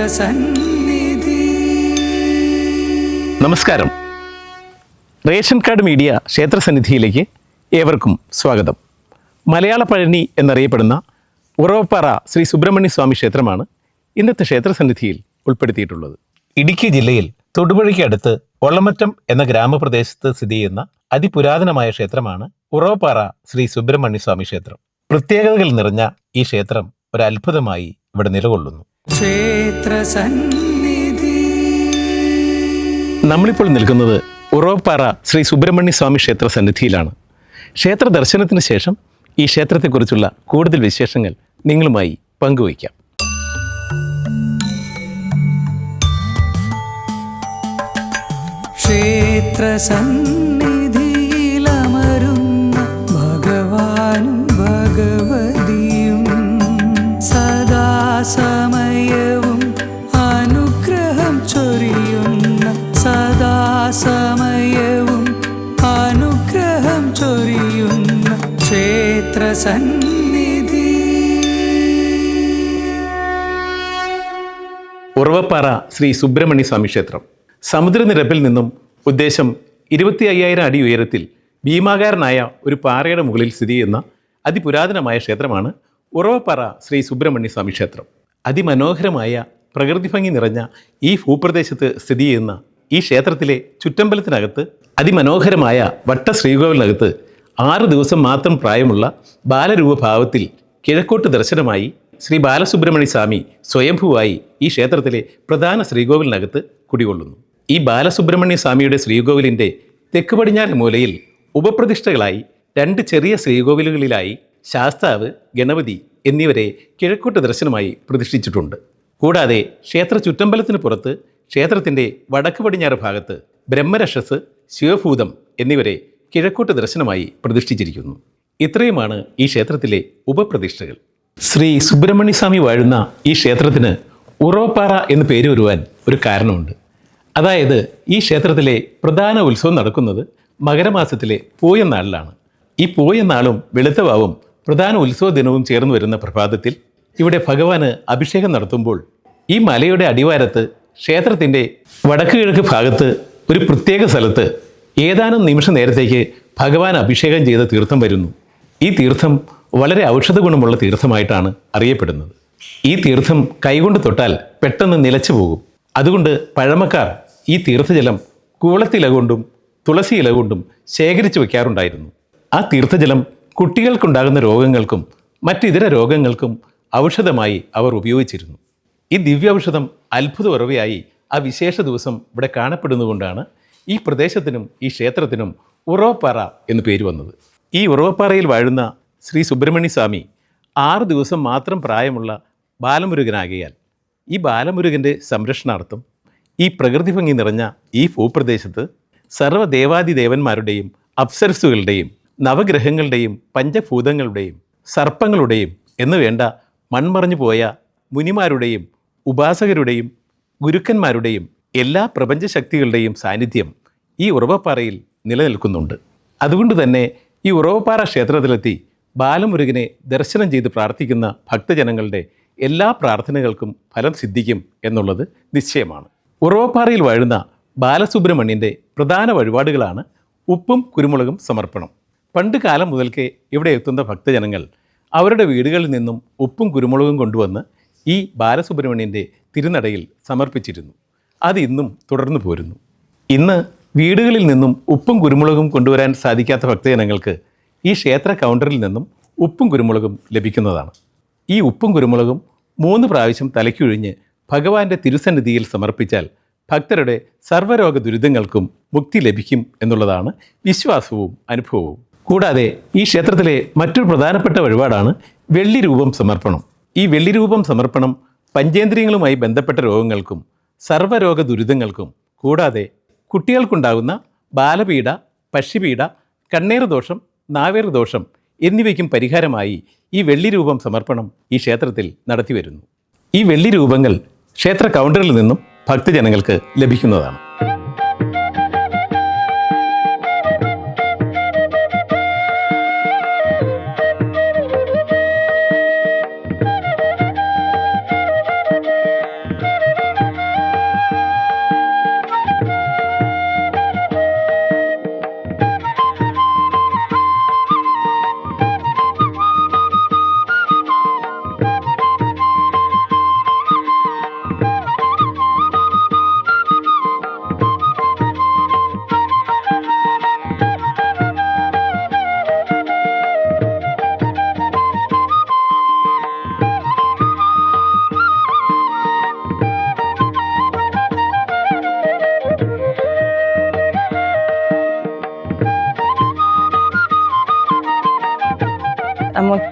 ക്ഷേത്രസന്നിധി നമസ്കാരം. Ration card media ക്ഷേത്രസന്നിധിയിലേക്ക് ഏവർക്കും സ്വാഗതം. മലയാള പഴനി എന്നറിയപ്പെടുന്ന ഉറവപ്പാറ ശ്രീ സുബ്രഹ്മണ്യ സ്വാമി ക്ഷേത്രമാണ് ഇന്നത്തെ ക്ഷേത്രസന്നിധിയിൽ ഉൾപ്പെടുത്തിയിട്ടുള്ളത്. ഇടുക്കി ജില്ലയിൽ തൊടുപുഴയ്ക്ക് അടുത്ത് ഒള്ളമറ്റം എന്ന ഗ്രാമപ്രദേശത്ത് സ്ഥിതി ചെയ്യുന്ന അതിപുരാതനമായ ക്ഷേത്രമാണ് ഉറവപ്പാറ ശ്രീ സുബ്രഹ്മണ്യ സ്വാമി ക്ഷേത്രം. പ്രത്യേകതകൾ നിറഞ്ഞ ഈ ക്ഷേത്രം ഒരു അത്ഭുതമായി ഇവിടെ നിലകൊള്ളുന്നു. ക്ഷേത്രസന്നിധി. നമ്മളിപ്പോൾ നിൽക്കുന്നത് ഉറവപ്പാറ ശ്രീ സുബ്രഹ്മണ്യ സ്വാമി ക്ഷേത്ര സന്നിധിയിലാണ് ക്ഷേത്ര ദർശനത്തിന് ശേഷം ഈ ക്ഷേത്രത്തെക്കുറിച്ചുള്ള കൂടുതൽ വിശേഷങ്ങൾ നിങ്ങളുമായി പങ്കുവയ്ക്കാം. ക്ഷേത്രസന്നിധിയിലമരുന്ന ഉറവപ്പാറ ശ്രീ സുബ്രഹ്മണ്യ സ്വാമി ക്ഷേത്രം. സമുദ്രനിരപ്പിൽ നിന്നും ഉദ്ദേശം ഇരുപത്തി അയ്യായിരം അടി ഉയരത്തിൽ ഭീമാകാരനായ ഒരു പാറയുടെ മുകളിൽ സ്ഥിതി ചെയ്യുന്ന അതിപുരാതനമായ ക്ഷേത്രമാണ് ഉറവപ്പാറ ശ്രീ സുബ്രഹ്മണ്യ സ്വാമി ക്ഷേത്രം. അതിമനോഹരമായ പ്രകൃതി ഭംഗി നിറഞ്ഞ ഈ ഭൂപ്രദേശത്ത് സ്ഥിതി ചെയ്യുന്ന ഈ ക്ഷേത്രത്തിലെ ചുറ്റമ്പലത്തിനകത്ത് അതിമനോഹരമായ വട്ട ശ്രീകോവിലിനകത്ത് ആറ് ദിവസം മാത്രം പ്രായമുള്ള ബാലരൂപഭാവത്തിൽ കിഴക്കോട്ട് ദർശനമായി ശ്രീ ബാലസുബ്രഹ്മണ്യ സ്വാമി സ്വയംഭുവായി ഈ ക്ഷേത്രത്തിലെ പ്രധാന ശ്രീകോവിലിനകത്ത് കുടികൊള്ളുന്നു. ഈ ബാലസുബ്രഹ്മണ്യ സ്വാമിയുടെ ശ്രീകോവിലിന്റെ തെക്ക് പടിഞ്ഞാറ് മൂലയിൽ ഉപപ്രതിഷ്ഠകളായി രണ്ട് ചെറിയ ശ്രീകോവിലുകളിലായി ശാസ്താവ് ഗണപതി എന്നിവരെ കിഴക്കോട്ട് ദർശനമായി പ്രതിഷ്ഠിച്ചിട്ടുണ്ട്. കൂടാതെ ക്ഷേത്ര ചുറ്റമ്പലത്തിന് പുറത്ത് ക്ഷേത്രത്തിന്റെ വടക്ക് പടിഞ്ഞാറ് ഭാഗത്ത് ബ്രഹ്മരക്ഷസ് ശിവഭൂതം എന്നിവരെ കിഴക്കോട്ട് ദർശനമായി പ്രതിഷ്ഠിച്ചിരിക്കുന്നു. ഇത്രയുമാണ് ഈ ക്ഷേത്രത്തിലെ ഉപപ്രതിഷ്ഠകൾ. ശ്രീ സുബ്രഹ്മണ്യ സ്വാമി വാഴുന്ന ഈ ക്ഷേത്രത്തിന് ഉറവപ്പാറ എന്ന് പേര് വരുവാൻ ഒരു കാരണമുണ്ട്. അതായത് ഈ ക്ഷേത്രത്തിലെ പ്രധാന ഉത്സവം നടക്കുന്നത് മകരമാസത്തിലെ പൂയനാളിലാണ് ഈ പൂയനാളും വെളുത്തവാവും പ്രധാന ഉത്സവ ദിനവും ചേർന്ന് വരുന്ന പ്രഭാതത്തിൽ ഇവിടെ ഭഗവാന് അഭിഷേകം നടത്തുമ്പോൾ ഈ മലയുടെ അടിവാരത്ത് ക്ഷേത്രത്തിന്റെ വടക്ക് കിഴക്ക് ഭാഗത്ത് ഒരു പ്രത്യേക സ്ഥലത്ത് ഏതാനും നിമിഷ നേരത്തേക്ക് ഭഗവാൻ അഭിഷേകം ചെയ്ത തീർത്ഥം വരുന്നു. ഈ തീർത്ഥം വളരെ ഔഷധ ഗുണമുള്ള തീർത്ഥമായിട്ടാണ് അറിയപ്പെടുന്നത്. ഈ തീർത്ഥം കൈകൊണ്ട് തൊട്ടാൽ പെട്ടെന്ന് നിലച്ചു പോകും. അതുകൊണ്ട് പഴമക്കാർ ഈ തീർത്ഥജലം കൂളത്തില കൊണ്ടും തുളസി ഇല കൊണ്ടും ശേഖരിച്ചു വയ്ക്കാറുണ്ടായിരുന്നു ആ തീർത്ഥജലം കുട്ടികൾക്കുണ്ടാകുന്ന രോഗങ്ങൾക്കും മറ്റിതര രോഗങ്ങൾക്കും ഔഷധമായി അവർ ഉപയോഗിച്ചിരുന്നു. ഈ ദിവ്യൌഷധം അത്ഭുത ഉറവയായി ആ വിശേഷ ദിവസം ഇവിടെ കാണപ്പെടുന്നതുകൊണ്ടാണ് ഈ പ്രദേശത്തിനും ഈ ക്ഷേത്രത്തിനും ഉറവപ്പാറ എന്ന് പേര് വന്നത്. ഈ ഉറവപ്പാറയിൽ വാഴുന്ന ശ്രീ സുബ്രഹ്മണ്യ സ്വാമി ആറ് ദിവസം മാത്രം പ്രായമുള്ള ബാലമുരുകനാകിയാൽ ഈ ബാലമുരുകന്റെ സംരക്ഷണാർത്ഥം ഈ പ്രകൃതി ഭംഗി നിറഞ്ഞ ഈ ഭൂപ്രദേശത്ത് സർവദേവാദിദേവന്മാരുടെയും അപ്സരസുകളുടെയും നവഗ്രഹങ്ങളുടെയും പഞ്ചഭൂതങ്ങളുടെയും സർപ്പങ്ങളുടെയും എന്ന് വേണ്ട മൺമറഞ്ഞു പോയ മുനിമാരുടെയും ഉപാസകരുടെയും ഗുരുക്കന്മാരുടെയും എല്ലാ പ്രപഞ്ചശക്തികളുടെയും സാന്നിധ്യം ഈ ഉറവപ്പാറയിൽ നിലനിൽക്കുന്നുണ്ട്. അതുകൊണ്ട് തന്നെ ഈ ഉറവപ്പാറ ക്ഷേത്രത്തിലെത്തി ബാലമുരുകനെ ദർശനം ചെയ്ത് പ്രാർത്ഥിക്കുന്ന ഭക്തജനങ്ങളുടെ എല്ലാ പ്രാർത്ഥനകൾക്കും ഫലം സിദ്ധിക്കും എന്നുള്ളത് നിശ്ചയമാണ്. ഉറവപ്പാറയിൽ വാഴുന്ന ബാലസുബ്രഹ്മണ്യന്റെ പ്രധാന വഴിപാടുകളാണ് ഉപ്പും കുരുമുളകും സമർപ്പണം. പണ്ട് കാലം മുതൽക്കേ ഇവിടെ എത്തുന്ന ഭക്തജനങ്ങൾ അവരുടെ വീടുകളിൽ നിന്നും ഉപ്പും കുരുമുളകും കൊണ്ടുവന്ന് ഈ ബാലസുബ്രഹ്മണ്യന്റെ തിരുനടയിൽ സമർപ്പിച്ചിരുന്നു. അത് ഇന്നും തുടർന്നു പോരുന്നു. ഇന്ന് വീടുകളിൽ നിന്നും ഉപ്പും കുരുമുളകും കൊണ്ടുവരാൻ സാധിക്കാത്ത ഭക്തജനങ്ങൾക്ക് ഈ ക്ഷേത്ര കൗണ്ടറിൽ നിന്നും ഉപ്പും കുരുമുളകും ലഭിക്കുന്നതാണ്. ഈ ഉപ്പും കുരുമുളകും മൂന്ന് പ്രാവശ്യം തലയ്ക്കൊഴിഞ്ഞ് ഭഗവാന്റെ തിരുസന്നിധിയിൽ സമർപ്പിച്ചാൽ ഭക്തരുടെ സർവരോഗ ദുരിതങ്ങൾക്കും മുക്തി ലഭിക്കും എന്നുള്ളതാണ് വിശ്വാസവും അനുഭവവും. കൂടാതെ ഈ ക്ഷേത്രത്തിലെ മറ്റൊരു പ്രധാനപ്പെട്ട വഴിപാടാണ് വെള്ളി രൂപം സമർപ്പണം. ഈ വെള്ളി രൂപം സമർപ്പണം പഞ്ചേന്ദ്രിയങ്ങളുമായി ബന്ധപ്പെട്ട രോഗങ്ങൾക്കും സർവരോഗ ദുരിതങ്ങൾക്കും കൂടാതെ കുട്ടികൾക്കുണ്ടാകുന്ന ബാലപീഡ പക്ഷിപീഡ കണ്ണീർ ദോഷം നാവേറ് ദോഷം എന്നിവയ്ക്കും പരിഹാരമായി ഈ വെള്ളി രൂപം സമർപ്പണം ഈ ക്ഷേത്രത്തിൽ നടത്തിവരുന്നു. ഈ വെള്ളി രൂപങ്ങൾ ക്ഷേത്ര കൗണ്ടറിൽ നിന്നും ഭക്തജനങ്ങൾക്ക് ലഭിക്കുന്നതാണ്.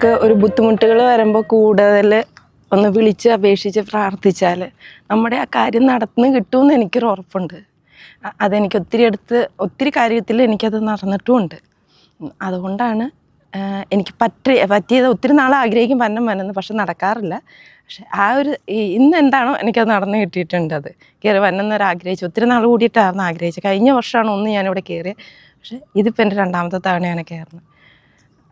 നമുക്ക് ഒരു ബുദ്ധിമുട്ടുകൾ വരുമ്പോൾ കൂടുതൽ ഒന്ന് വിളിച്ച് അപേക്ഷിച്ച് പ്രാർത്ഥിച്ചാൽ നമ്മുടെ ആ കാര്യം നടന്ന് കിട്ടുമെന്ന് എനിക്കൊരു ഉറപ്പുണ്ട്. അതെനിക്ക് ഒത്തിരി അടുത്ത് ഒത്തിരി കാര്യത്തിൽ എനിക്കത് നടന്നിട്ടുമുണ്ട്. അതുകൊണ്ടാണ് എനിക്ക് പറ്റി പറ്റിയത് ഒത്തിരി നാൾ ആഗ്രഹിക്കും പന്നം വന്നെന്ന് പക്ഷെ നടക്കാറില്ല. പക്ഷെ ആ ഒരു ഇന്ന് എന്താണോ എനിക്കത് നടന്ന് കിട്ടിയിട്ടുണ്ട് അത്. കയറി വന്നെന്നൊരു ആഗ്രഹിച്ചു ഒത്തിരി നാൾ കൂടിയിട്ടായിരുന്നു ആഗ്രഹിച്ചത്. കഴിഞ്ഞ വർഷമാണ് ഒന്ന് ഞാനിവിടെ കയറിയത്. പക്ഷേ ഇതിപ്പോൾ എന്റെ രണ്ടാമത്തെ തവണയാണ് കയറുന്നത്.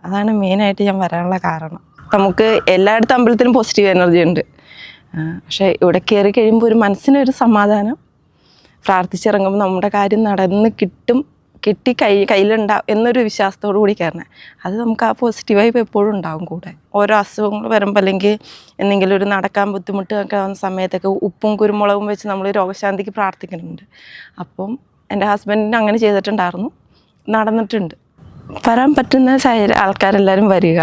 അതാണ് മെയിനായിട്ട് ഞാൻ വരാനുള്ള കാരണം. നമുക്ക് എല്ലായിടത്തും അമ്പലത്തിലും പോസിറ്റീവ് എനർജി ഉണ്ട്. പക്ഷേ ഇവിടെ കയറി കഴിയുമ്പോൾ ഒരു മനസ്സിനൊരു സമാധാനം. പ്രാർത്ഥിച്ചിറങ്ങുമ്പോൾ നമ്മുടെ കാര്യം നടന്ന് കിട്ടും കിട്ടി കൈ കയ്യിലുണ്ടാവും എന്നൊരു വിശ്വാസത്തോടു കൂടി കയറണം അത് നമുക്ക് ആ പോസിറ്റീവ് വൈബ് എപ്പോഴും ഉണ്ടാവും കൂടെ. ഓരോ അസുഖങ്ങൾ വരുമ്പോൾ അല്ലെങ്കിൽ എന്തെങ്കിലും ഒരു നടക്കാൻ ബുദ്ധിമുട്ടൊക്കെ ആവുന്ന സമയത്തൊക്കെ ഉപ്പും കുരുമുളകും വെച്ച് നമ്മൾ രോഗശാന്തിക്ക് പ്രാർത്ഥിക്കുന്നുണ്ട് അപ്പം എന്റെ ഹസ്ബൻഡിന് അങ്ങനെ ചെയ്തിട്ടുണ്ടായിരുന്നു. നടന്നിട്ടുണ്ട്. വരാൻ പറ്റുന്ന ആൾക്കാരെല്ലാവരും വരിക.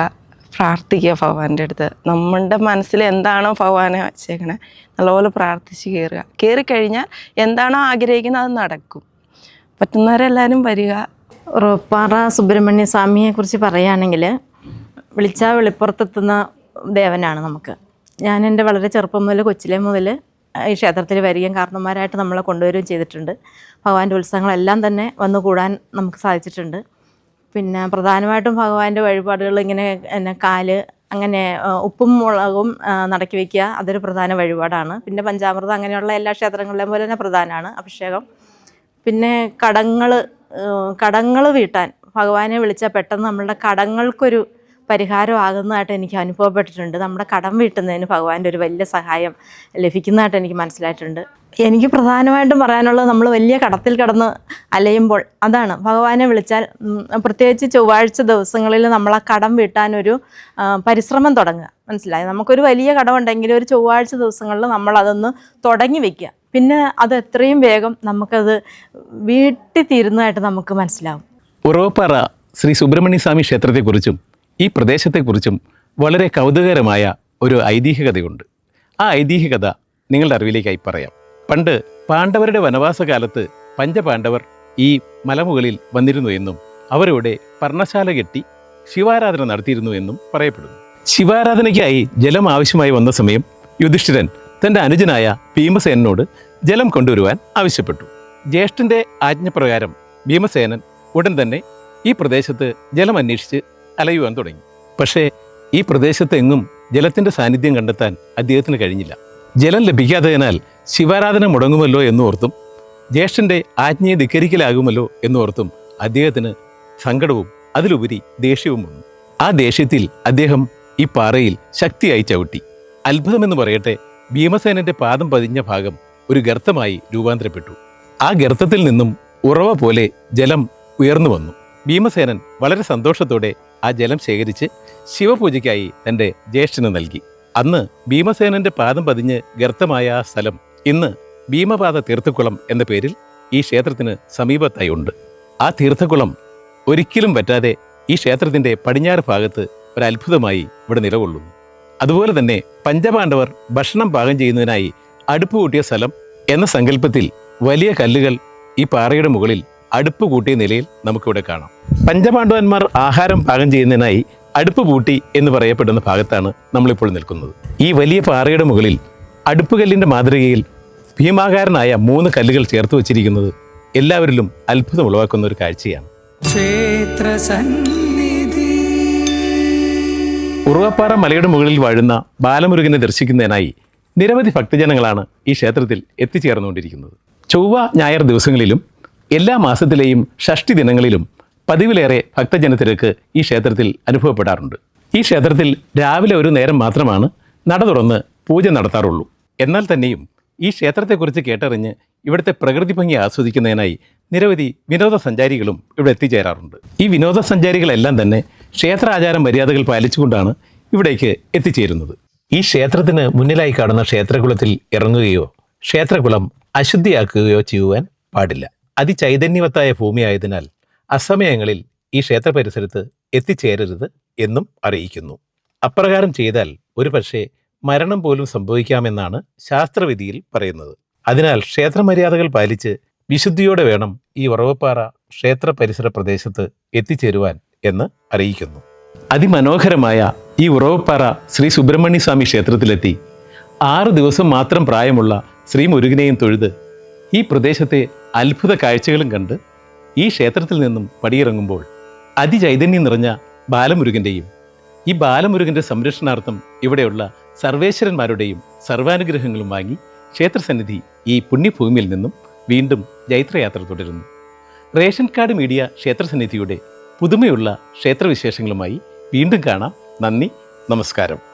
പ്രാർത്ഥിക്കുക ഭഗവാന്റെ അടുത്ത്. നമ്മളുടെ മനസ്സിൽ എന്താണോ ഭഗവാനെ വെച്ചേക്കണേ നല്ലപോലെ പ്രാർത്ഥിച്ച് കയറുക കയറി കഴിഞ്ഞാൽ എന്താണോ ആഗ്രഹിക്കുന്നത് അത് നടക്കും. പറ്റുന്നവരെല്ലാവരും വരിക. റോപ്പാറ സുബ്രഹ്മണ്യ സ്വാമിയെ കുറിച്ച് പറയുകയാണെങ്കിൽ വിളിച്ചാൽ വെളിപ്പുറത്തെത്തുന്ന ദേവനാണ് നമുക്ക്. ഞാൻ എന്റെ വളരെ ചെറുപ്പം മുതൽ കൊച്ചിലെ മുതൽ ഈ ക്ഷേത്രത്തിൽ വരികയും കാരണന്മാരായിട്ട് നമ്മളെ കൊണ്ടുവരികയും ചെയ്തിട്ടുണ്ട്. ഭഗവാന്റെ ഉത്സവങ്ങളെല്ലാം തന്നെ വന്നു കൂടാൻ നമുക്ക് സാധിച്ചിട്ടുണ്ട്. പിന്നെ പ്രധാനമായിട്ടും ഭഗവാന്റെ വഴിപാടുകൾ ഇങ്ങനെ എന്നെ കാൽ അങ്ങനെ ഉപ്പും മുളകും നടക്കി വയ്ക്കുക അതൊരു പ്രധാന വഴിപാടാണ്. പിന്നെ പഞ്ചാമൃതം അങ്ങനെയുള്ള എല്ലാ ക്ഷേത്രങ്ങളിലെയും പോലെ തന്നെ പ്രധാനമാണ് അഭിഷേകം. പിന്നെ കടങ്ങൾ കടങ്ങൾ വീട്ടാൻ. ഭഗവാനെ വിളിച്ചാൽ പെട്ടെന്ന് നമ്മളുടെ കടങ്ങൾക്കൊരു പരിഹാരമാകുന്നതായിട്ട് എനിക്ക് അനുഭവപ്പെട്ടിട്ടുണ്ട്. നമ്മുടെ കടം വീട്ടുന്നതിന് ഭഗവാന്റെ ഒരു വലിയ സഹായം ലഭിക്കുന്നതായിട്ട് എനിക്ക് മനസ്സിലായിട്ടുണ്ട്. എനിക്ക് പ്രധാനമായിട്ടും പറയാനുള്ളത് നമ്മൾ വലിയ കടത്തിൽ കടന്ന് അലയുമ്പോൾ അതാണ്. ഭഗവാനെ വിളിച്ചാൽ പ്രത്യേകിച്ച് ചൊവ്വാഴ്ച ദിവസങ്ങളിൽ നമ്മൾ ആ കടം വീട്ടാനൊരു പരിശ്രമം തുടങ്ങുക. മനസ്സിലായി? നമുക്കൊരു വലിയ കടമുണ്ടെങ്കിൽ ഒരു ചൊവ്വാഴ്ച ദിവസങ്ങളിൽ നമ്മൾ അതൊന്ന് തുടങ്ങി വെക്കുക. പിന്നെ അത് എത്രയും വേഗം നമുക്കത് വീട്ടിൽ തീരുന്നതായിട്ട് നമുക്ക് മനസ്സിലാവും. ഉറവപ്പാറ ശ്രീ സുബ്രഹ്മണ്യ സ്വാമി ക്ഷേത്രത്തെക്കുറിച്ചും ഈ പ്രദേശത്തെക്കുറിച്ചും വളരെ കൗതുകകരമായ ഒരു ഐതിഹ്യകഥയുണ്ട്. ആ ഐതിഹ്യകഥ നിങ്ങളുടെ അറിവിലേക്കായി പറയാം. പണ്ട് പാണ്ഡവരുടെ വനവാസകാലത്ത് പഞ്ചപാണ്ഡവർ ഈ മലമുകളിൽ വന്നിരുന്നു എന്നും അവരോടെ പർണശാല കെട്ടി ശിവാരാധന നടത്തിയിരുന്നു എന്നും പറയപ്പെടുന്നു. ശിവാരാധനയ്ക്കായി ജലം ആവശ്യമായി വന്ന സമയം യുധിഷ്ഠിരൻ തന്റെ അനുജനായ ഭീമസേനോട് ജലം കൊണ്ടുവരുവാൻ ആവശ്യപ്പെട്ടു. ജ്യേഷ്ഠന്റെ ആജ്ഞപ്രകാരം ഭീമസേനൻ ഉടൻ തന്നെ ഈ പ്രദേശത്ത് ജലം അന്വേഷിച്ച് അലയുവാൻ തുടങ്ങി. പക്ഷേ ഈ പ്രദേശത്തെങ്ങും ജലത്തിന്റെ സാന്നിധ്യം കണ്ടെത്താൻ അദ്ദേഹത്തിന് കഴിഞ്ഞില്ല. ജലം ലഭിക്കാത്തതിനാൽ ശിവാരാധന മുടങ്ങുമല്ലോ എന്നോർത്തും ജ്യേഷ്ഠന്റെ ആജ്ഞയെ ധിക്കരിക്കലാകുമല്ലോ എന്നോർത്തും അദ്ദേഹത്തിന് സങ്കടവും അതിലുപരി ദേഷ്യവും വന്നു. ആ ദേഷ്യത്തിൽ അദ്ദേഹം ഈ പാറയിൽ ശക്തിയായി ചവിട്ടി. അത്ഭുതമെന്ന് പറയട്ടെ ഭീമസേനന്റെ പാദം പതിഞ്ഞ ഭാഗം ഒരു ഗർത്തമായി രൂപാന്തരപ്പെട്ടു. ആ ഗർത്തത്തിൽ നിന്നും ഉറവ പോലെ ജലം ഉയർന്നു വന്നു. ഭീമസേനൻ വളരെ സന്തോഷത്തോടെ ആ ജലം ശേഖരിച്ച് ശിവപൂജയ്ക്കായി തന്റെ ജ്യേഷ്ഠന് നൽകി. അന്ന് ഭീമസേനന്റെ പാദം പതിഞ്ഞ് ഗർത്തമായ ആ സ്ഥലം ഇന്ന് ഭീമപാത തീർത്ഥക്കുളം എന്ന പേരിൽ ഈ ക്ഷേത്രത്തിന് സമീപത്തായി ഉണ്ട്. ആ തീർത്ഥക്കുളം ഒരിക്കലും പറ്റാതെ ഈ ക്ഷേത്രത്തിന്റെ പടിഞ്ഞാറ് ഭാഗത്ത് ഒരു അത്ഭുതമായി ഇവിടെ നിലകൊള്ളുന്നു. അതുപോലെ തന്നെ പഞ്ചപാണ്ഡവർ ഭക്ഷണം പാകം ചെയ്യുന്നതിനായി അടുപ്പ് കൂട്ടിയ സ്ഥലം എന്ന സങ്കല്പത്തിൽ വലിയ കല്ലുകൾ ഈ പാറയുടെ മുകളിൽ അടുപ്പ് കൂട്ടിയ നിലയിൽ നമുക്കിവിടെ കാണാം. പഞ്ചപാണ്ഡവന്മാർ ആഹാരം പാകം ചെയ്യുന്നതിനായി അടുപ്പ് പൂട്ടി എന്ന് പറയപ്പെടുന്ന ഭാഗത്താണ് നമ്മളിപ്പോൾ നിൽക്കുന്നത്. ഈ വലിയ പാറയുടെ മുകളിൽ അടുപ്പുകല്ലിന്റെ മാതൃകയിൽ ഭീമാകാരനായ മൂന്ന് കല്ലുകൾ ചേർത്ത് വച്ചിരിക്കുന്നത് എല്ലാവരിലും അത്ഭുതം ഉളവാക്കുന്ന ഒരു കാഴ്ചയാണ്. ഉറുവപ്പാറ മലയുടെ മുകളിൽ വാഴുന്ന ബാലമുരുകനെ ദർശിക്കുന്നതിനായി നിരവധി ഭക്തജനങ്ങളാണ് ഈ ക്ഷേത്രത്തിൽ എത്തിച്ചേർന്നുകൊണ്ടിരിക്കുന്നത്. ചൊവ്വ ഞായർ ദിവസങ്ങളിലും എല്ലാ മാസത്തിലെയും ഷഷ്ടി ദിനങ്ങളിലും പതിവിലേറെ ഭക്തജനത്തിരക്ക് ഈ ക്ഷേത്രത്തിൽ അനുഭവപ്പെടാറുണ്ട്. ഈ ക്ഷേത്രത്തിൽ രാവിലെ ഒരു നേരം മാത്രമാണ് നട തുറന്ന് പൂജ നടത്താറുള്ളൂ. എന്നാൽ തന്നെയും ഈ ക്ഷേത്രത്തെക്കുറിച്ച് കേട്ടറിഞ്ഞ് ഇവിടുത്തെ പ്രകൃതി ഭംഗി ആസ്വദിക്കുന്നതിനായി നിരവധി വിനോദസഞ്ചാരികളും ഇവിടെ എത്തിച്ചേരാറുണ്ട്. ഈ വിനോദസഞ്ചാരികളെല്ലാം തന്നെ ക്ഷേത്രാചാര മര്യാദകൾ പാലിച്ചുകൊണ്ടാണ് ഇവിടേക്ക് എത്തിച്ചേരുന്നത്. ഈ ക്ഷേത്രത്തിന് മുന്നിലായി കാണുന്ന ക്ഷേത്രകുളത്തിൽ ഇറങ്ങുകയോ ക്ഷേത്രകുളം അശുദ്ധിയാക്കുകയോ ചെയ്യുവാൻ പാടില്ല. അതിചൈതന്യവത്തായ ഭൂമിയായതിനാൽ അസമയങ്ങളിൽ ഈ ക്ഷേത്ര പരിസരത്ത് എത്തിച്ചേരരുത് എന്നും അറിയിക്കുന്നു. അപ്രകാരം ചെയ്താൽ ഒരു പക്ഷേ മരണം പോലും സംഭവിക്കാമെന്നാണ് ശാസ്ത്രവിധിയിൽ പറയുന്നത്. അതിനാൽ ക്ഷേത്രമര്യാദകൾ പാലിച്ച് വിശുദ്ധിയോടെ വേണം ഈ ഉറവപ്പാറ ക്ഷേത്ര പരിസര പ്രദേശത്ത് എത്തിച്ചേരുവാൻ എന്ന് അറിയിക്കുന്നു. അതിമനോഹരമായ ഈ ഉറവപ്പാറ ശ്രീ സുബ്രഹ്മണ്യ സ്വാമി ക്ഷേത്രത്തിലെത്തി. ആറ് ദിവസം മാത്രം പ്രായമുള്ള ശ്രീ മുരുകനെയും തൊഴുത് ഈ പ്രദേശത്തെ അത്ഭുത കാഴ്ചകളും കണ്ട് ഈ ക്ഷേത്രത്തിൽ നിന്നും പടിയിറങ്ങുമ്പോൾ അതിചൈതന്യം നിറഞ്ഞ ബാലമുരുകന്റെയും ഈ ബാലമുരുകന്റെ സംരക്ഷണാർത്ഥം ഇവിടെയുള്ള സർവേശ്വരന്മാരുടെയും സർവാനുഗ്രഹങ്ങളും വാങ്ങി ക്ഷേത്രസന്നിധി ഈ പുണ്യഭൂമിയിൽ നിന്നും വീണ്ടും ജൈത്രയാത്ര തുടരുന്നു. റേഷൻ കാർഡ് മീഡിയ ക്ഷേത്രസന്നിധിയുടെ പുതുമയുള്ള ക്ഷേത്രവിശേഷങ്ങളുമായി വീണ്ടും കാണാം. നന്ദി നമസ്കാരം.